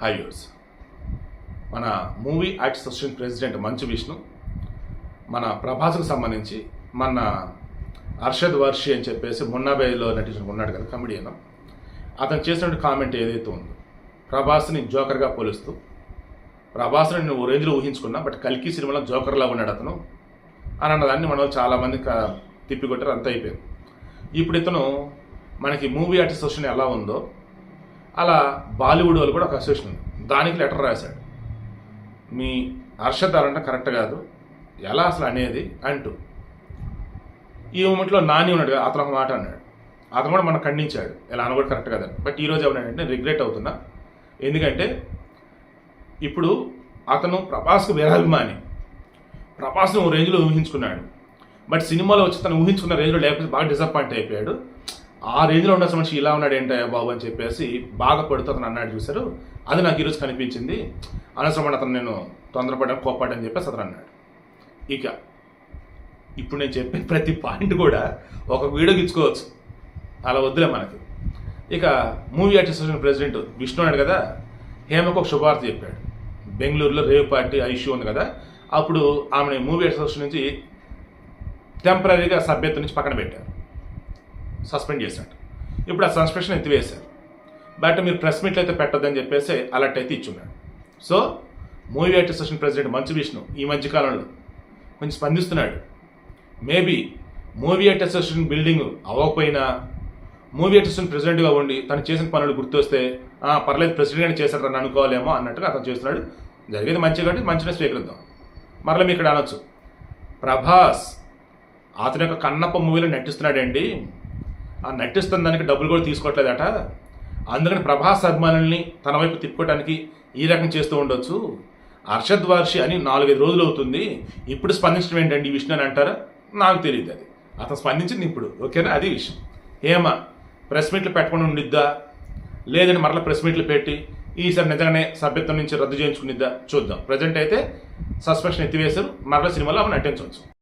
High viewers మన movie act association president Manchu Vishnu మన ప్రభాస్కు సంబంధించి మన అర్షద్ వర్షి అని చెప్పేసి మున్నాబేలో నటించిన ఉన్నాడు కదా కమెడియన్ అతను చేసినటువంటి కామెంట్ ఏదైతే ఉందో ప్రభాస్ని జోకర్గా పోలుస్తూ ప్రభాస్ని నేను ఓ రేంజ్లో ఊహించుకున్నా బట్ కల్కి సినిమాలో జోకర్లా ఉన్నాడు అతను అని అన్నదాన్ని మనం చాలామంది క- తిప్పికొట్టారు అంత అయిపోయింది ఇప్పుడు ఇతను మనకి మూవీ ఆర్టిస్ట్ అసోసియేషన్ ఎలా ఉందో అలా బాలీవుడ్ వాళ్ళు కూడా ఒక అసోసియేషన్ దానికి లెటర్ రాశాడు. మీ హర్షధారంట కరెక్ట్ కాదు. ఎలా అసలు అనేది అంటూ. ఈ మూమెంట్లో నాని ఉన్నాడు కదా, అతను ఒక మాట అన్నాడు. అతను కూడా మనం ఖండించాడు. ఇలా అని కూడా కరెక్ట్ కాదని. బట్ ఈరోజు ఏమన్నాడంటే రిగ్రెట్ అవుతున్నా. ఎందుకంటే ఇప్పుడు అతను ప్రభాస్కు వీరాభిమాని ప్రభాస్ను ఓ రేంజ్లో ఊహించుకున్నాడు. బట్ సినిమాలో వచ్చి తను ఊహించుకున్న రేంజ్లో లేకపోతే బాగా డిసప్పాయింట్ అయిపోయాడు. ఆ రేంజ్లో ఉండాల్సిన మనిషి ఇలా ఉన్నాడు ఏంటయ్యా బాబు అని చెప్పేసి బాగా పడుతూ అతను అన్నాడు చూశారు. అది నాకు ఈరోజు కనిపించింది. అనవసరమైన అతను నేను తొందరపడ్డా కోపాడని చెప్పేసి అతను అన్నాడు. ఇక ఇప్పుడు నేను చెప్పే ప్రతి పాయింట్ కూడా ఒక వీడియోకి ఇచ్చుకోవచ్చు అలా వద్దులే మనకి. ఇక movie artist association president Vishnu అన్నాడు కదా హేమకు ఒక శుభార్త చెప్పాడు. బెంగళూరులో రేవ్ పార్టీ ఐష్యూ ఉంది కదా అప్పుడు ఆమెని మూవీ అసోసియేషన్ నుంచి టెంపరీగా సభ్యత్వం నుంచి పక్కన పెట్టారు. సస్పెండ్ చేశాడు. ఇప్పుడు ఆ సస్పెన్షన్ ఎత్తివేశారు. బట్ మీరు ప్రెస్ మీట్లు అయితే పెట్టద్దని చెప్పేసి అలర్ట్ అయితే ఇచ్చున్నాడు. So movie artist association president Manchu Vishnu ఈ మధ్యకాలంలో కొంచెం స్పందిస్తున్నాడు. Maybe movie art association building అవ్వకపోయినా మూవీ ఆర్ట్ అసోసియేషన్ ప్రెసిడెంట్గా ఉండి తను చేసిన పనులు గుర్తొస్తే పర్లేదు ప్రెసిడెంట్ చేశాడు అని అనుకోవాలేమో అన్నట్టుగా అతను చేస్తున్నాడు. జరిగేది మంచి కాబట్టి మంచిగా స్వీకరిద్దాం. మరలా మీ ఇక్కడ అనొచ్చు. ప్రభాస్ అతని యొక్క కన్నప్ప మూవీలో నటిస్తున్నాడండి. నటిస్తున్న దానికి డబ్బులు కూడా తీసుకోవట్లేదట. అందుకని ప్రభాస్ అభిమానుల్ని తన వైపు తిప్పుకోవడానికి ఈ రకం చేస్తూ ఉండొచ్చు. అర్షద్ వార్షి అని నాలుగైదు రోజులు అవుతుంది. ఇప్పుడు స్పందించడం ఏంటండి ఈ విషయం అని అంటారా? నాకు తెలియదు అది. అతను స్పందించింది ఇప్పుడు ఓకేనా? అది విషయం. ఏమా ప్రెస్ మీట్లు పెట్టకుండా ఉండిద్దా? లేదంటే మరలా ప్రెస్ మీట్లు పెట్టి ఈసారి నిజంగానే సభ్యత్వం నుంచి రద్దు చేయించుకునిద్దా? చూద్దాం. ప్రజెంట్ అయితే సస్పెన్షన్ ఎత్తివేశారు. మరలా సినిమాలో ఆమె నటించవచ్చు